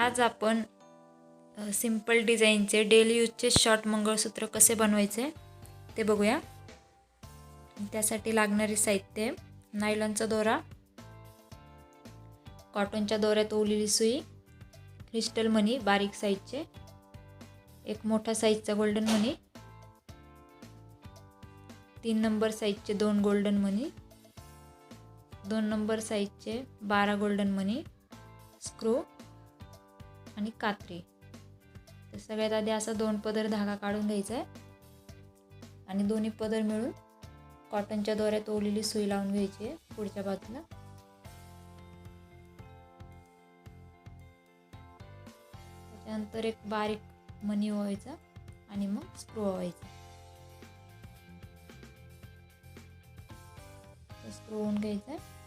आज आपण सिंपल डिझाईनचे डेली यूजचे शॉर्ट मंगळसूत्र कसे बनवायचे ते बघूया. त्यासाठी लागणारे साहित्य नायलॉनचा दोरा कॉटनच्या दोऱ्यात ओवलेली सुई क्रिस्टल मनी बारीक साईजचे एक मोठा साईजचा गोल्डन मनी तीन नंबर साईजचे दोन गोल्डन मनी दोन नंबर साईजचे बारा गोल्डन मनी स्क्रू आणि कात्री. तर सगळ्यात आधी असा दोन पदर धागा काढून घ्यायचा आहे आणि दोन्ही पदर मिळून कॉटनच्या दोऱ्यात ओलेली सुई लावून घ्यायची आहे पुढच्या बाजूला. त्याच्यानंतर एक बारीक मनी व्हायचा आणि मग स्क्रू व्हायचा स्क्रू होऊन घ्यायचा. आहे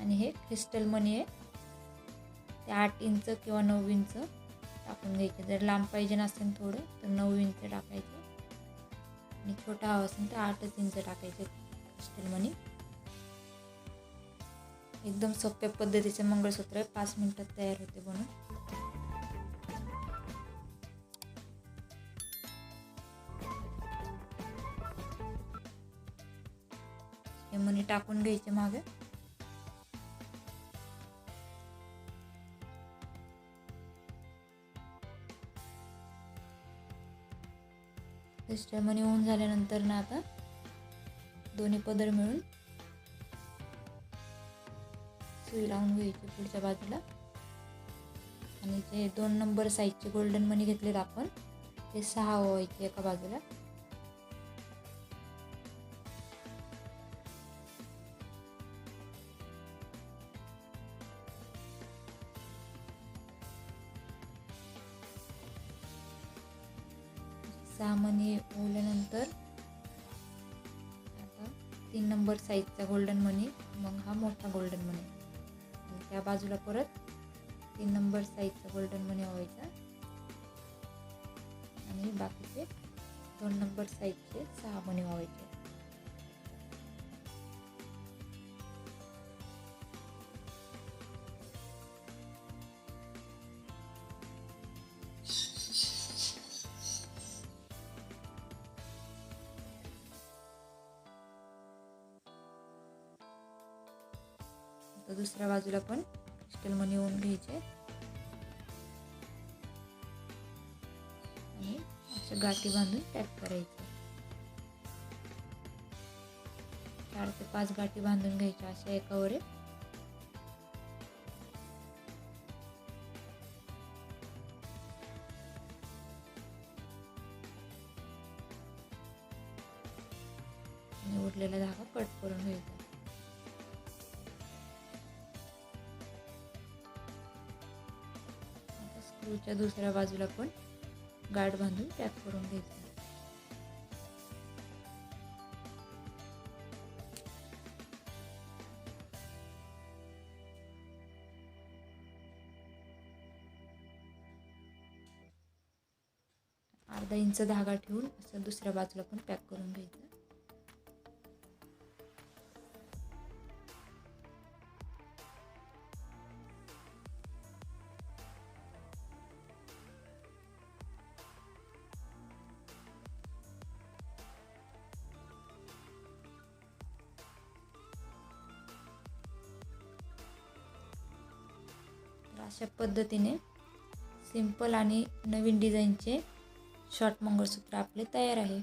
आणि हे क्रिस्टल मनी आहे. ते आठ इंच किंवा नऊ इंच टाकून घ्यायचे. जर लांब पाहिजे नसेल थोडं तर नऊ इंच टाकायचे. आणि छोटा हवा असेल तर आठच इंच टाकायचे क्रिस्टल मनी. एकदम सोप्या पद्धतीचे मंगळसूत्र आहे. पाच मिनटात तयार होते बनून. हे मनी टाकून घ्यायचे मागे. मनी होऊन झाल्यानंतर ना आता दोन्ही पदर मिळून सुई लावून घ्यायची पुढच्या बाजूला. आणि जे दोन नंबर साईजचे गोल्डन मनी घेतलेत आपण ते सहा व्हायचे एका बाजूला. सहा मणी ओवल्यानंतर आता तीन नंबर साईजचा गोल्डन मनी मग हा मोठा गोल्डन मनी आणि त्या बाजूला परत तीन नंबर साईजचा गोल्डन मनी व्हायचा. आणि बाकीचे दोन नंबर साईजचे सहा मनी व्हायचे. तर दुसऱ्या बाजूला पण क्रिस्टल मनी होऊन घ्यायचे. आणि असं गाठी बांधून पॅक करायचे. चार ते पाच गाठी बांधून घ्यायच्या अशा एकावर एक उरलेला धागा कट करून घ्यायचा. स्क्रूच्या दुसऱ्या बाजूला पण गाठ बांधून पॅक करून घ्यायचं. अर्धा इंच धागा ठेवून असं दुसऱ्या बाजूला पण पॅक करून घ्यायचं. अशा पद्धतीने सिंपल आणि नवीन डिझाईनचे शॉर्ट मंगळसूत्र आपले तयार आहे.